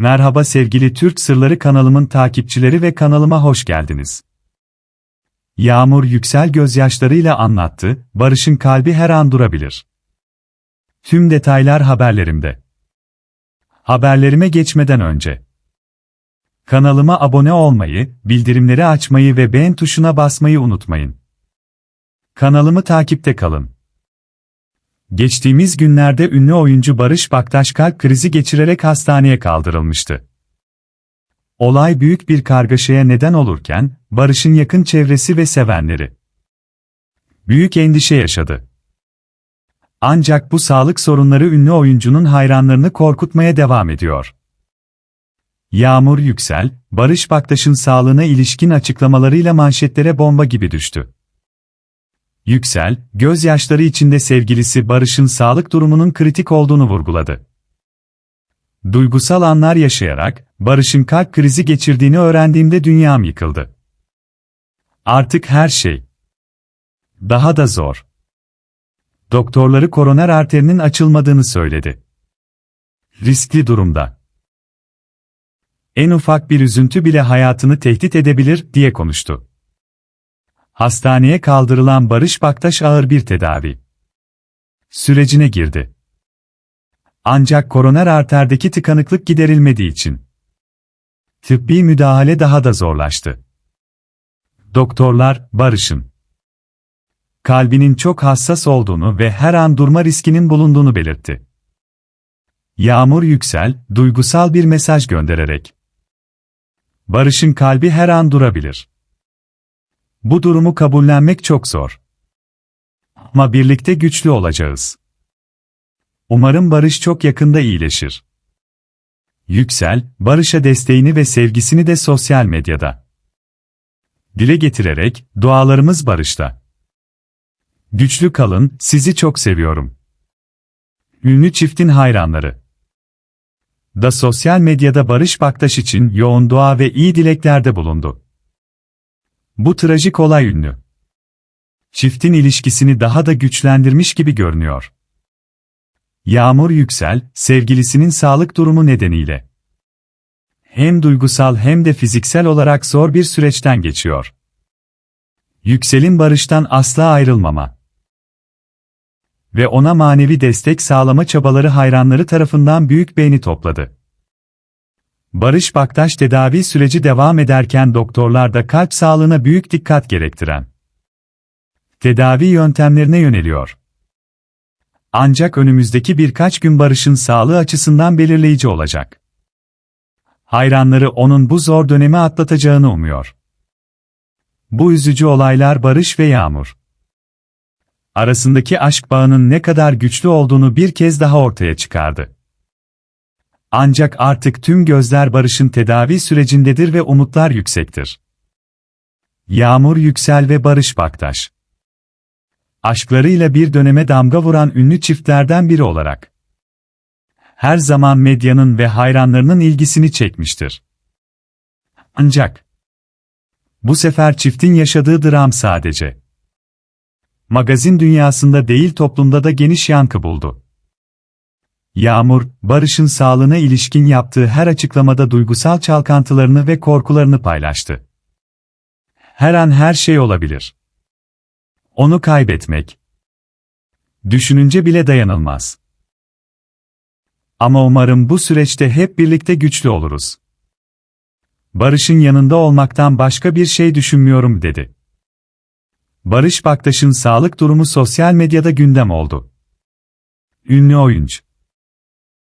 Merhaba sevgili Türk Sırları kanalımın takipçileri ve kanalıma hoş geldiniz. Yağmur yüksel gözyaşlarıyla anlattı, Barış'ın kalbi her an durabilir. Tüm detaylar haberlerimde. Haberlerime geçmeden önce. Kanalıma abone olmayı, bildirimleri açmayı ve beğen tuşuna basmayı unutmayın. Kanalımı takipte kalın. Geçtiğimiz günlerde ünlü oyuncu Barış Baktaş kalp krizi geçirerek hastaneye kaldırılmıştı. Olay büyük bir kargaşaya neden olurken, Barış'ın yakın çevresi ve sevenleri büyük endişe yaşadı. Ancak bu sağlık sorunları ünlü oyuncunun hayranlarını korkutmaya devam ediyor. Yağmur Yüksel, Barış Baktaş'ın sağlığına ilişkin açıklamalarıyla manşetlere bomba gibi düştü. Yüksel, gözyaşları içinde sevgilisi Barış'ın sağlık durumunun kritik olduğunu vurguladı. Duygusal anlar yaşayarak, Barış'ın kalp krizi geçirdiğini öğrendiğimde dünyam yıkıldı. Artık her şey daha da zor. Doktorları koroner arterinin açılmadığını söyledi. Riskli durumda. En ufak bir üzüntü bile hayatını tehdit edebilir diye konuştu. Hastaneye kaldırılan Barış Baktaş ağır bir tedavi sürecine girdi. Ancak koroner arterdeki tıkanıklık giderilmediği için tıbbi müdahale daha da zorlaştı. Doktorlar, Barış'ın kalbinin çok hassas olduğunu ve her an durma riskinin bulunduğunu belirtti. Yağmur Yüksel, duygusal bir mesaj göndererek Barış'ın kalbi her an durabilir. Bu durumu kabullenmek çok zor. Ama birlikte güçlü olacağız. Umarım Barış çok yakında iyileşir. Yüksel, Barış'a desteğini ve sevgisini de sosyal medyada dile getirerek, dualarımız Barış'ta. Güçlü kalın, sizi çok seviyorum. Ünlü çiftin hayranları da sosyal medyada Barış Baktaş için yoğun dua ve iyi dileklerde bulundu. Bu trajik olay ünlü. Çiftin ilişkisini daha da güçlendirmiş gibi görünüyor. Yağmur Yüksel, sevgilisinin sağlık durumu nedeniyle hem duygusal hem de fiziksel olarak zor bir süreçten geçiyor. Yüksel'in Barış'tan asla ayrılmama ve ona manevi destek sağlama çabaları hayranları tarafından büyük beğeni topladı. Barış Baktaş tedavi süreci devam ederken doktorlar da kalp sağlığına büyük dikkat gerektiren tedavi yöntemlerine yöneliyor. Ancak önümüzdeki birkaç gün Barış'ın sağlığı açısından belirleyici olacak. Hayranları onun bu zor dönemi atlatacağını umuyor. Bu üzücü olaylar Barış ve Yağmur arasındaki aşk bağının ne kadar güçlü olduğunu bir kez daha ortaya çıkardı. Ancak artık tüm gözler Barış'ın tedavi sürecindedir ve umutlar yüksektir. Yağmur Yüksel ve Barış Baktaş Aşklarıyla bir döneme damga vuran ünlü çiftlerden biri olarak her zaman medyanın ve hayranlarının ilgisini çekmiştir. Ancak bu sefer çiftin yaşadığı dram sadece magazin dünyasında değil toplumda da geniş yankı buldu. Yağmur, Barış'ın sağlığına ilişkin yaptığı her açıklamada duygusal çalkantılarını ve korkularını paylaştı. Her an her şey olabilir. Onu kaybetmek. Düşününce bile dayanılmaz. Ama umarım bu süreçte hep birlikte güçlü oluruz. Barış'ın yanında olmaktan başka bir şey düşünmüyorum dedi. Barış Baktaş'ın sağlık durumu sosyal medyada gündem oldu. Ünlü oyuncu